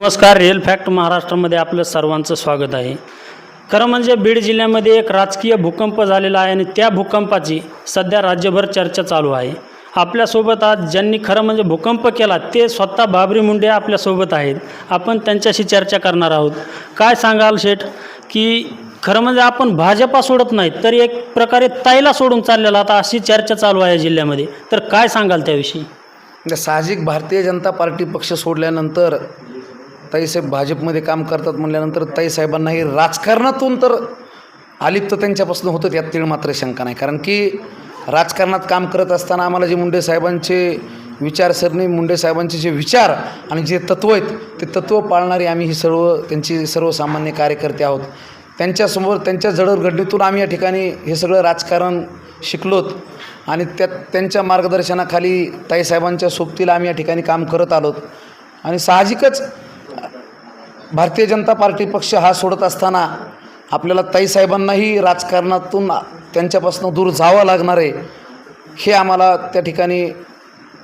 नमस्कार real fact महाराष्ट्रामध्ये आपलं सर्वांचं स्वागत आहे. खरं म्हणजे बीड जिल्ह्यामध्ये एक राजकीय भूकंप झालेला आहे आणि त्या भूकंपाची सध्या राज्यभर चर्चा चालू आहे. आपल्यासोबत आज ज्यांनी खरं म्हणजे भूकंप केला ते स्वतः बाबरी मुंडे आपल्यासोबत आहेत. आपण त्यांच्याशी चर्चा करणार आहोत. काय सांगाल शेठ? की खरं म्हणजे आपण भाजपा सोडत नाही तर एक प्रकारे ताईला सोडून चाललेला आता अशी चर्चा चालू आहे जिल्ह्यामध्ये. तर काय सांगाल त्याविषयी? साहजिक भारतीय जनता पार्टी पक्ष सोडल्यानंतर ताईसाहेब भाजपमध्ये काम करतात म्हणल्यानंतर ताईसाहेबांनाही राजकारणातून तर आलिप्त त्यांच्यापासून होतं त्यात तीळ मात्र शंका नाही. कारण की राजकारणात काम करत असताना आम्हाला जे मुंडे साहेबांचे विचारसरणी मुंडे साहेबांचे जे विचार आणि जे तत्त्व आहेत ते तत्त्व पाळणारी आम्ही ही सर्व त्यांची सर्वसामान्य कार्यकर्ते आहोत. त्यांच्यासमोर त्यांच्या जडरघडणीतून आम्ही या ठिकाणी हे सगळं राजकारण शिकलोत आणि त्यात त्यांच्या मार्गदर्शनाखाली ताईसाहेबांच्या सोबतीला आम्ही या ठिकाणी काम करत आलोत. आणि साहजिकच भारतीय जनता पार्टी पक्ष हा सोडत असताना आपल्याला ताईसाहेबांनाही राजकारणातून त्यांच्यापासून दूर जावं लागणार आहे हे आम्हाला त्या ठिकाणी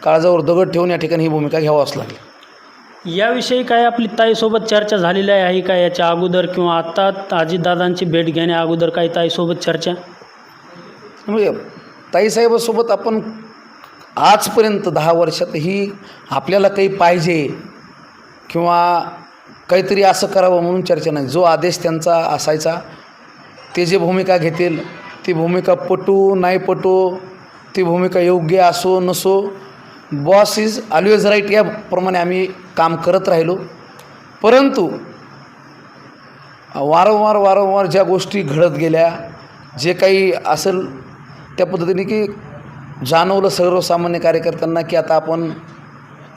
काळजावर दगड ठेवून या ठिकाणी ही भूमिका घ्यावाच लागली. याविषयी काय आपली ताईसोबत चर्चा झालेली आहे का? याच्या अगोदर किंवा आत्ता अजितदादांची भेट घेण्या अगोदर काही ताईसोबत चर्चा? म्हणजे ताईसाहेबासोबत आपण आजपर्यंत दहा वर्षातही आपल्याला काही पाहिजे किंवा काहीतरी असं करावं म्हणून चर्चा नाही. जो आदेश त्यांचा असायचा ते जे भूमिका घेतील ती भूमिका पटू नाही पटू ती भूमिका योग्य असो नसो बॉस इज ऑलवेज राईट याप्रमाणे आम्ही काम करत राहिलो. परंतु वारंवार वारंवार ज्या गोष्टी घडत गेल्या जे काही असेल त्या पद्धतीने की जाणवलं सर्वसामान्य कार्यकर्त्यांना की आता आपण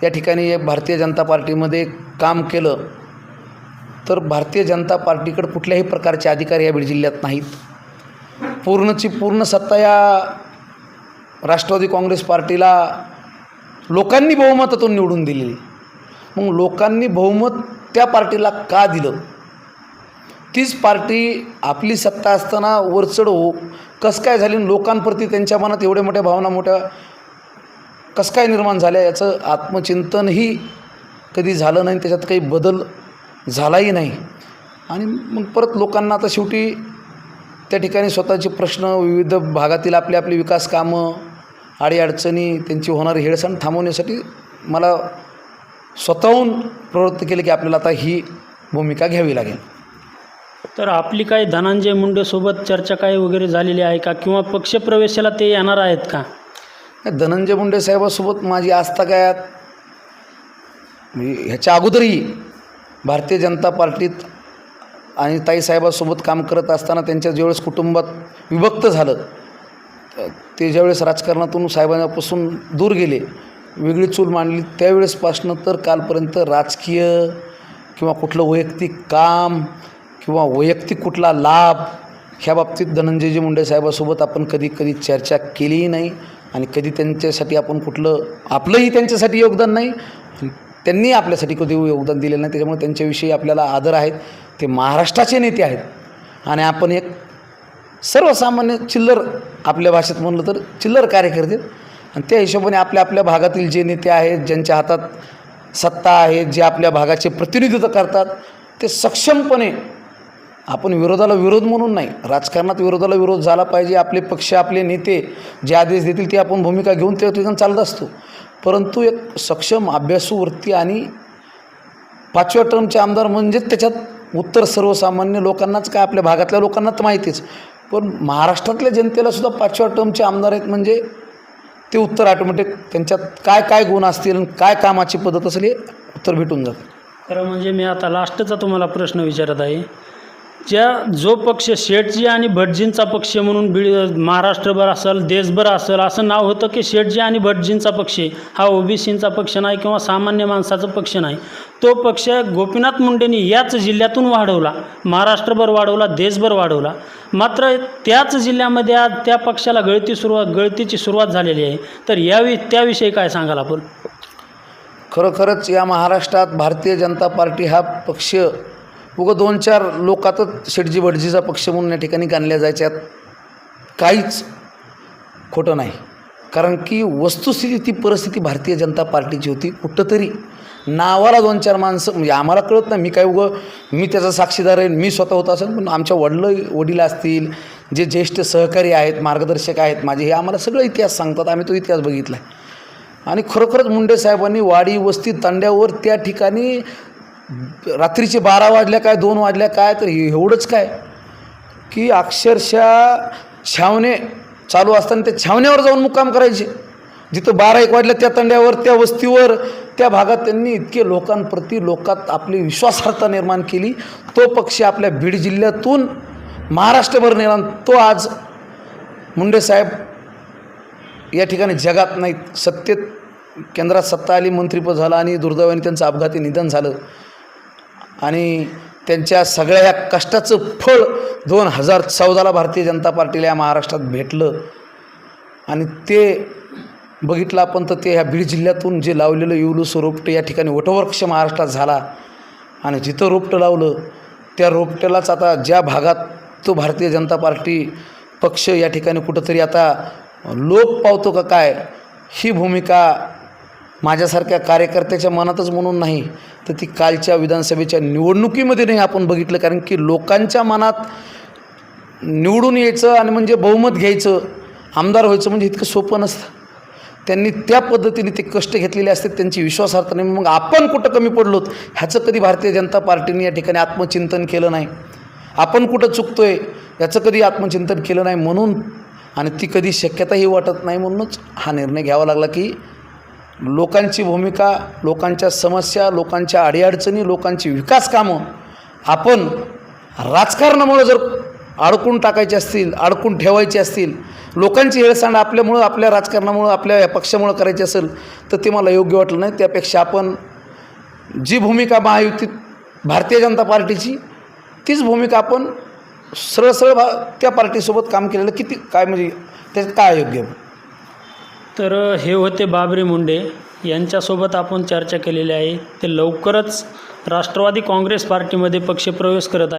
या ठिकाणी भारतीय जनता पार्टीमध्ये काम केलं. तर भारतीय जनता पार्टीकडे कुठल्याही प्रकारचे अधिकारी या बीड जिल्ह्यात नाहीत. पूर्णची पूर्ण सत्ता या राष्ट्रवादी काँग्रेस पार्टीला लोकांनी बहुमतातून निवडून दिलेली. मग लोकांनी बहुमत त्या पार्टीला का दिलं? तीच पार्टी आपली सत्ता असताना वरचढ हो कसं काय झाली? आणि लोकांप्रती त्यांच्या मनात एवढ्या मोठ्या भावना मोठ्या कसं काय निर्माण झाल्या? याचं आत्मचिंतनही कधी झालं नाही त्याच्यात काही बदल झालाही नाही. आणि मग परत लोकांना आता शेवटी त्या ठिकाणी स्वतःचे प्रश्न विविध भागातील आपली आपली विकास कामं अडीअडचणी त्यांची होणारी हेळसांड थांबवण्यासाठी मला स्वतःहून प्रवृत्त केले की आपल्याला आता ही भूमिका घ्यावी लागेल. तर आपली काही धनंजय मुंडेसोबत चर्चा काही वगैरे झालेली आहे का? किंवा पक्षप्रवेशाला ते येणार आहेत का? धनंजय मुंडे साहेबासोबत माझी आस्था काय म्हणजे ह्याच्या अगोदरही भारतीय जनता पार्टीत आणि ताईसाहेबासोबत काम करत असताना त्यांच्या ज्यावेळेस कुटुंबात विभक्त झालं ते ज्यावेळेस राजकारणातून साहेबांपासून दूर गेले वेगळी चूल मांडली त्यावेळेसपासनं तर कालपर्यंत राजकीय किंवा कुठलं वैयक्तिक काम किंवा वैयक्तिक कुठला लाभ ह्या बाबतीत धनंजयजी मुंडे साहेबासोबत आपण कधी कधी चर्चा केलीही नाही आणि कधी त्यांच्यासाठी आपण कुठलं आपलंही त्यांच्यासाठी योगदान नाही. त्यांनी आपल्यासाठी कधी योगदान दिलेलं नाही. त्याच्यामुळे त्यांच्याविषयी आपल्याला आदर आहेत. ते महाराष्ट्राचे नेते आहेत. आणि आपण एक सर्वसामान्य चिल्लर आपल्या भाषेत म्हणलं तर चिल्लर कार्यकर्ते आणि त्या हिशोबाने आपल्या आपल्या भागातील जे नेते आहेत ज्यांच्या हातात सत्ता आहे जे आपल्या भागाचे प्रतिनिधित्व करतात ते सक्षमपणे आपण विरोधाला विरोध म्हणून नाही राजकारणात विरोधाला विरोध झाला पाहिजे. आपले पक्ष आपले नेते जे आदेश देतील ते आपण भूमिका घेऊन त्या ठिकाणी चालत असतो. परंतु एक सक्षम अभ्यासू वृत्ती आणि पाचव्या टर्मचे आमदार म्हणजेच त्याच्यात उत्तर सर्वसामान्य लोकांनाच काय आपल्या भागातल्या लोकांना तर माहितीच. पण महाराष्ट्रातल्या जनतेला सुद्धा पाचव्या टर्मचे आमदार आहेत म्हणजे ते उत्तर ऑटोमॅटिक त्यांच्यात काय काय गुण असतील आणि काय कामाची पद्धत असेल हे उत्तर भेटून जातं. खरं म्हणजे मी आता लास्टचा तुम्हाला प्रश्न विचारत आहे. ज्या जो पक्ष शेठजी आणि भटजींचा पक्ष म्हणून बीड महाराष्ट्रभर असेल देशभर असेल असं नाव होतं की शेठजी आणि भटजींचा पक्ष. हा ओबीसींचा पक्ष नाही किंवा सामान्य माणसाचा पक्ष नाही. तो पक्ष गोपीनाथ मुंडेंनी याच जिल्ह्यातून वाढवला. महाराष्ट्रभर वाढवला देशभर वाढवला. मात्र त्याच जिल्ह्यामध्ये आज त्या पक्षाला गळती सुरुवात गळतीची सुरुवात झालेली आहे. तर यावि त्याविषयी काय सांगाल आपण? खरोखरच या महाराष्ट्रात भारतीय जनता पार्टी हा पक्ष उगं दोन चार लोकातच शेटजी भटजीचा पक्ष म्हणून या ठिकाणी गाणल्या जायच्यात. काहीच खोटं नाही. कारण की वस्तुस्थिती ती परिस्थिती भारतीय जनता पार्टीची होती. कुठंतरी नावाला दोन चार माणसं म्हणजे आम्हाला कळत नाही. मी काय उगं मी त्याचा साक्षीदार आहे मी स्वतः होता असेल पण आमच्या वडलं वडील असतील जे ज्येष्ठ सहकारी आहेत मार्गदर्शक आहेत माझे हे आम्हाला सगळं इतिहास सांगतात. आम्ही तो इतिहास बघितला आहे आणि खरोखरच मुंडे साहेबांनी वाडी वस्ती तांड्यावर त्या ठिकाणी रात्रीचे बारा वाजल्या काय दोन वाजल्या काय तर एवढंच काय की अक्षरशः छावणे चालू असताना त्या छावण्यावर जाऊन मुक्काम करायचे. जिथं बारा एक वाजल्या त्या तंड्यावर त्या वस्तीवर त्या भागात त्यांनी इतके लोकांप्रती लोकात आपली विश्वासार्हता निर्माण केली. तो पक्षी आपल्या बीड जिल्ह्यातून महाराष्ट्रभर निर्माण तो आज मुंडे साहेब या ठिकाणी जगात नाहीत. सत्तेत केंद्रात सत्ता आली मंत्रिपद झालं आणि दुर्दैवाने त्यांचं अपघाती निधन झालं. आणि त्यांच्या सगळ्या ह्या कष्टाचं फळ दोन हजार चौदाला भारतीय जनता पार्टीला या महाराष्ट्रात भेटलं. आणि ते बघितलं आपण तर ते ह्या बीड जिल्ह्यातून जे लावलेलं येऊलूस रोपटं या ठिकाणी वटवृक्ष महाराष्ट्रात झाला. आणि जिथं रोपटं लावलं त्या रोपट्यालाच आता ज्या भागात तो भारतीय जनता पार्टी पक्ष या ठिकाणी कुठंतरी आता लोप पावतो का काय ही भूमिका माझ्यासारख्या कार्यकर्त्याच्या मनातच म्हणून नाही तर ती कालच्या विधानसभेच्या निवडणुकीमध्ये नाही आपण बघितलं कारण की लोकांच्या मनात निवडून यायचं आणि म्हणजे बहुमत घ्यायचं आमदार व्हायचं म्हणजे इतकं सोपं नसतं. त्यांनी त्या पद्धतीने ते कष्ट घेतलेले असतात त्यांची विश्वासार्थ नाही. मग आपण कुठं कमी पडलोत? ह्याचं कधी भारतीय जनता पार्टीने या ठिकाणी आत्मचिंतन केलं नाही. आपण कुठं चुकतो आहे याचं कधी आत्मचिंतन केलं नाही म्हणून आणि ती कधी शक्यताही वाटत नाही म्हणूनच हा निर्णय घ्यावा लागला की लोकांची भूमिका लोकांच्या समस्या लोकांच्या अडीअडचणी लोकांची विकास कामं आपण राजकारणामुळं जर अडकून टाकायचे असतील अडकून ठेवायचे असतील लोकांची हेळसांड आपल्यामुळं आपल्या राजकारणामुळं आपल्या या पक्षामुळं करायची असेल तर ते मला योग्य वाटलं नाही. त्यापेक्षा आपण जी भूमिका महायुतीत भारतीय जनता पार्टीची तीच भूमिका आपण सरळ सरळ भा त्या पार्टीसोबत काम केलेलं किती काय म्हणजे त्याच्यात काय योग्य तर हे होते बाबरे मुंडे. यांच्यासोबत आपण चर्चा केलेली आहे. ते लवकरच राष्ट्रवादी काँग्रेस पार्टीमध्ये पक्षप्रवेश करत आहे